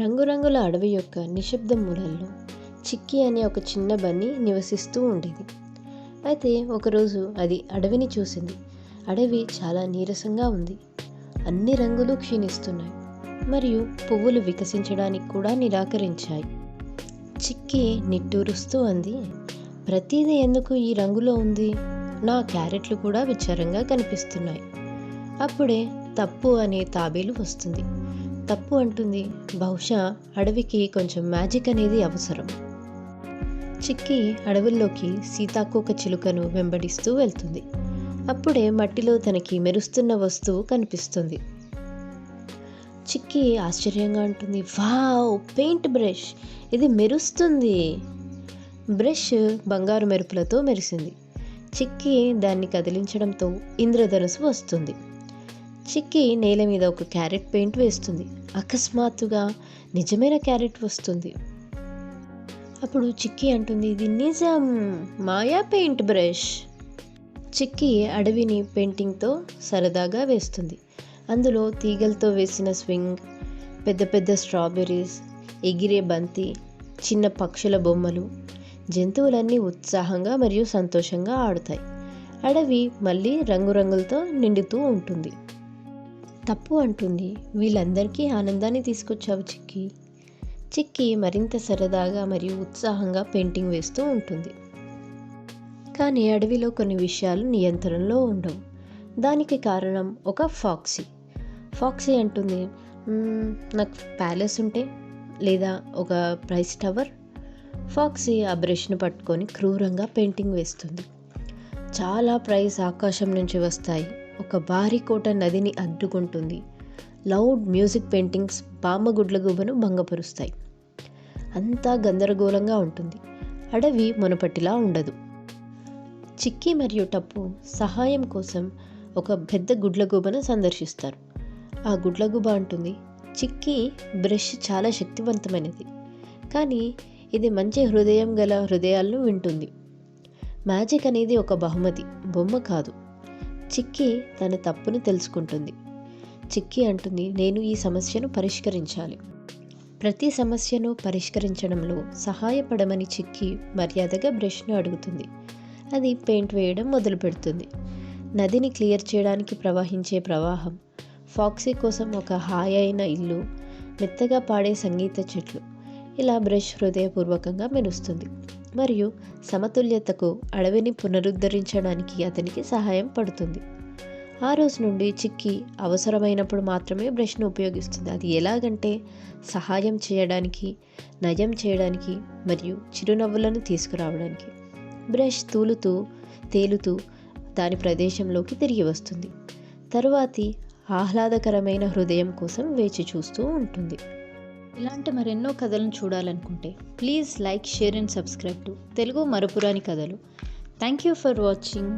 రంగురంగుల అడవి యొక్క నిశ్శబ్ద మూలల్లో చిక్కీ అనే ఒక చిన్న బన్నీ నివసిస్తూ ఉండేది. అయితే ఒకరోజు అది అడవిని చూసింది. అడవి చాలా నీరసంగా ఉంది. అన్ని రంగులు క్షీణిస్తున్నాయి. మరియు పువ్వులు వికసించడానికి కూడా నిరాకరించాయి. చిక్కి నిట్టూరుస్తూ అంది ప్రతిదీ ఎందుకు ఈ రంగులో ఉంది? నా క్యారెట్లు కూడా విచారంగా కనిపిస్తున్నాయి అప్పుడే తప్పు అనే తాబేలు వస్తుంది. తప్పు అంటుంది. బహుశా అడవికి కొంచెం మ్యాజిక్ అనేది అవసరం. చిక్కి అడవుల్లోకి సీతాకోక చిలుకను వెంబడిస్తూ వెళ్తుంది. అప్పుడే మట్టిలో తనకి మెరుస్తున్న వస్తువు కనిపిస్తుంది. చిక్కి ఆశ్చర్యంగా అంటుంది. Wow paint brush! ఇది మెరుస్తుంది! బ్రష్ బంగారు మెరుపులతో మెరిసింది. చిక్కి దాన్ని కదిలించడంతో ఇంద్రధనుసు వస్తుంది. చిక్కి నేల మీద ఒక క్యారెట్ పెయింట్ వేస్తుంది. అకస్మాత్తుగా నిజమైన క్యారెట్ వస్తుంది. అప్పుడు చిక్కి అంటుంది ఇది నిజం. మాయా పెయింట్ బ్రష్. చిక్కి అడవిని పెయింటింగ్తో సరదాగా వేస్తుంది. అందులో తీగలతో వేసిన స్వింగ్ పెద్ద పెద్ద స్ట్రాబెర్రీస్ ఎగిరే బంతి చిన్న పక్షుల బొమ్మలు జంతువులన్నీ ఉత్సాహంగా మరియు సంతోషంగా ఆడుతాయి. అడవి మళ్ళీ రంగురంగులతో నిండుతూ ఉంటుంది. తప్పు అంటుంది. వీళ్ళందరికీ ఆనందాన్ని తీసుకొచ్చావు చిక్కి. చిక్కి మరింత సరదాగా మరియు ఉత్సాహంగా పెయింటింగ్ వేస్తూ ఉంటుంది. కానీ అడవిలో కొన్ని విషయాలు నియంత్రణలో ఉండవు. దానికి కారణం ఒక ఫాక్సీ. ఫాక్సీ అంటుంది నాకు ప్యాలెస్ ఉంటే లేదా ఒక ప్రైస్ టవర్? ఫాక్సీ ఆ బ్రష్ను పట్టుకొని క్రూరంగా పెయింటింగ్ వేస్తుంది. చాలా ప్రైస్ ఆకాశం నుంచి వస్తాయి. ఒక బారికోట నదిని అడ్డుకుంటుంది. లౌడ్ మ్యూజిక్ పెయింటింగ్స్ బామ్మగుడ్ల గుబను భంగపరుస్తాయి. అంతా గందరగోళంగా ఉంటుంది. అడవి మునపటిలా ఉండదు. చిక్కీ మరియు టప్పు సహాయం కోసం ఒక పెద్ద గుడ్లగూబను సందర్శిస్తారు. ఆ గుడ్లగూబ అంటుంది చిక్కీ బ్రష్ చాలా శక్తివంతమైనది. కానీ ఇది మంచి హృదయం గల హృదయాలను వింటుంది. మ్యాజిక్ అనేది ఒక బహుమతి. బొమ్మ కాదు. చిక్కీ తన తప్పును తెలుసుకుంటుంది. చిక్కీ అంటుంది నేను ఈ సమస్యను పరిష్కరించాలి. ప్రతి సమస్యను పరిష్కరించడంలో సహాయపడమని చిక్కీ మర్యాదగా బ్రష్ను అడుగుతుంది. అది పెయింట్ వేయడం మొదలు పెడుతుంది నదిని క్లియర్ చేయడానికి ప్రవహించే ప్రవాహం ఫాక్సీ కోసం ఒక హాయైన అయిన ఇల్లు మెత్తగా పాడే సంగీత చెట్లు ఇలా బ్రష్ హృదయపూర్వకంగా మెరుస్తుంది. మరియు సమతుల్యతకు అడవిని పునరుద్ధరించడానికి అతనికి సహాయం పడుతుంది. ఆ రోజు నుండి చిక్కి అవసరమైనప్పుడు మాత్రమే బ్రష్ను ఉపయోగిస్తుంది. అది ఎలాగంటే సహాయం చేయడానికి నయం చేయడానికి మరియు చిరునవ్వులను తీసుకురావడానికి. బ్రష్ తూలుతూ తేలుతూ దాని ప్రదేశంలోకి తిరిగి వస్తుంది. తరువాతి ఆహ్లాదకరమైన హృదయం కోసం వేచి చూస్తూ ఉంటుంది. ఇలాంటి మరెన్నో కథలను చూడాలనుకుంటే please like share and subscribe to Telugu మరపురాని కథలు. Thank you for watching